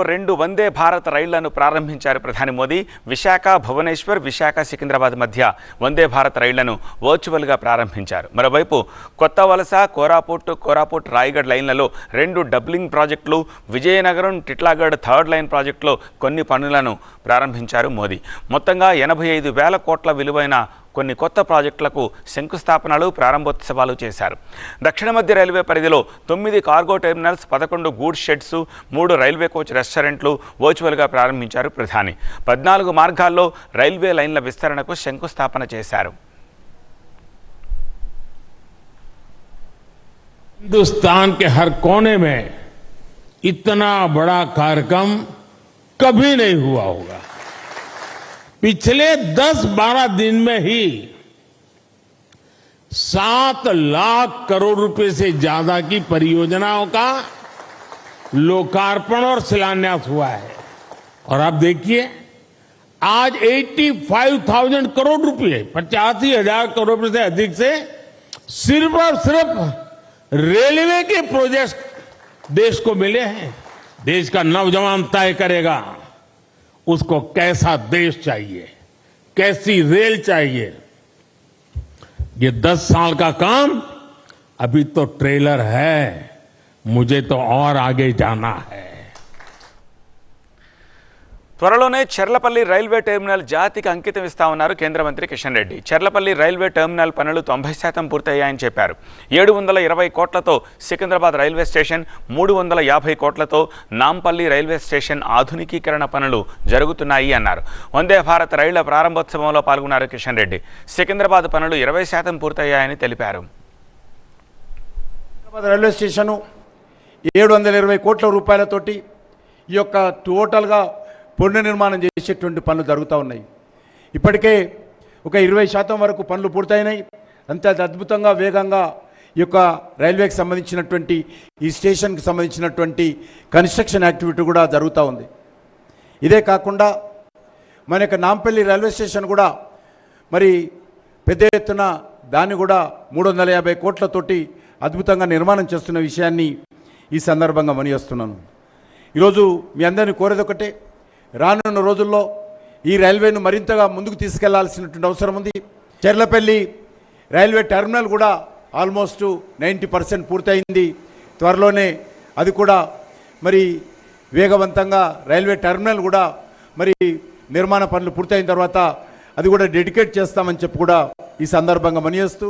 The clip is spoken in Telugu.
రెండు వందే భారత్ రైళ్ళను ప్రారంభించారు ప్రధాని మోదీ. విశాఖ భువనేశ్వర్ విశాఖ సికింద్రాబాద్ మధ్య వందే భారత్ రైళ్ళను వర్చువల్గా ప్రారంభించారు. మరోవైపు కొత్త వలస కోరాపుట్ కోరాపుట్ రాయగఢ్ లైన్లలో రెండు డబ్లింగ్ ప్రాజెక్టులు విజయనగరం టిట్లాగఢ్ థర్డ్ లైన్ ప్రాజెక్టులో కొన్ని పనులను ప్రారంభించారు మోదీ. మొత్తంగా ఎనభై ఐదు వేల కోట్ల విలువైన కొన్ని కొత్త ప్రాజెక్టులకు శంకుస్థాపనలు ప్రారంభోత్సవాలు చేశారు దక్షిణ మధ్య రైల్వే పరిధిలో తొమ్మిది కార్గో టెర్మినల్స్ పదకొండు గూడ్స్ షెడ్స్ మూడు రైల్వే కోచ్ రెస్టారెంట్లు వర్చువల్గా ప్రారంభించారు ప్రధాని పద్నాలుగు మార్గాల్లో రైల్వే లైన్ల విస్తరణకు శంకుస్థాపన చేశారు हिंदुस्तान के हर कोने में इतना बड़ा कार्यक्रम कभी नहीं हुआ होगा पिछले 10-12 दिन में ही सात लाख करोड़ रुपए से ज़्यादा की परियोजनाओं का लोकार्पण और शिलान्यास हुआ है। और आप देखिए आज 85,000 करोड़ रुपए पचासी हज़ार करोड़ रुपए से अधिक से सिर्फ़ और सिर्फ़ रेलवे के प्रोजेक्ट देश को मिले हैं। देश का नौजवान तय करेगा। उसको कैसा देश चाहिए, कैसी रेल चाहिए। ये दस साल का काम, अभी तो ट्रेलर है, मुझे तो और आगे जाना है। త్వరలోనే చెర్లపల్లి రైల్వే టెర్మినల్ జాతికి అంకితం ఇస్తా ఉన్నారు కేంద్ర మంత్రి కిషన్ రెడ్డి. చెర్లపల్లి రైల్వే టెర్మినల్ పనులు తొంభై శాతం పూర్తయ్యాయని చెప్పారు. ఏడు వందల ఇరవై కోట్లతో సికింద్రాబాద్ రైల్వే స్టేషన్ మూడు వందల యాభై కోట్లతో నాంపల్లి రైల్వే స్టేషన్ ఆధునికీకరణ పనులు జరుగుతున్నాయి అన్నారు. వందే భారత్ రైళ్ళ ప్రారంభోత్సవంలో పాల్గొన్నారు కిషన్ రెడ్డి. సికింద్రాబాద్ పనులు ఇరవై శాతం పూర్తయ్యాయని తెలిపారు. రైల్వే స్టేషను ఏడు వందల ఇరవై కోట్ల రూపాయలతోటి ఈ యొక్క టోటల్గా పునర్నిర్మాణం చేసేటువంటి పనులు జరుగుతూ ఉన్నాయి. ఇప్పటికే ఒక ఇరవై శాతం వరకు పనులు పూర్తయినాయి. అంతే అద్భుతంగా వేగంగా ఈ యొక్క రైల్వేకి సంబంధించినటువంటి ఈ స్టేషన్కి సంబంధించినటువంటి కన్స్ట్రక్షన్ యాక్టివిటీ కూడా జరుగుతూ ఉంది. ఇదే కాకుండా మన యొక్క నాంపల్లి రైల్వే స్టేషన్ కూడా మరి పెద్ద ఎత్తున దాన్ని కూడా మూడు వందల యాభై కోట్లతోటి అద్భుతంగా నిర్మాణం చేస్తున్న విషయాన్ని ఈ సందర్భంగా మనియేస్తున్నాను. ఈరోజు మీ అందరిని కోరేది ఒకటే రానున్న రోజుల్లో ఈ రైల్వేను మరింతగా ముందుకు తీసుకెళ్ళాల్సినటువంటి అవసరం ఉంది. చెర్లపల్లి రైల్వే టెర్మినల్ కూడా ఆల్మోస్ట్ నైంటీ పర్సెంట్ పూర్తయింది. త్వరలోనే అది కూడా మరి వేగవంతంగా రైల్వే టెర్మినల్ కూడా మరి నిర్మాణ పనులు పూర్తయిన తర్వాత అది కూడా డెడికేట్ చేస్తామని చెప్పి కూడా ఈ సందర్భంగా మనియేస్తూ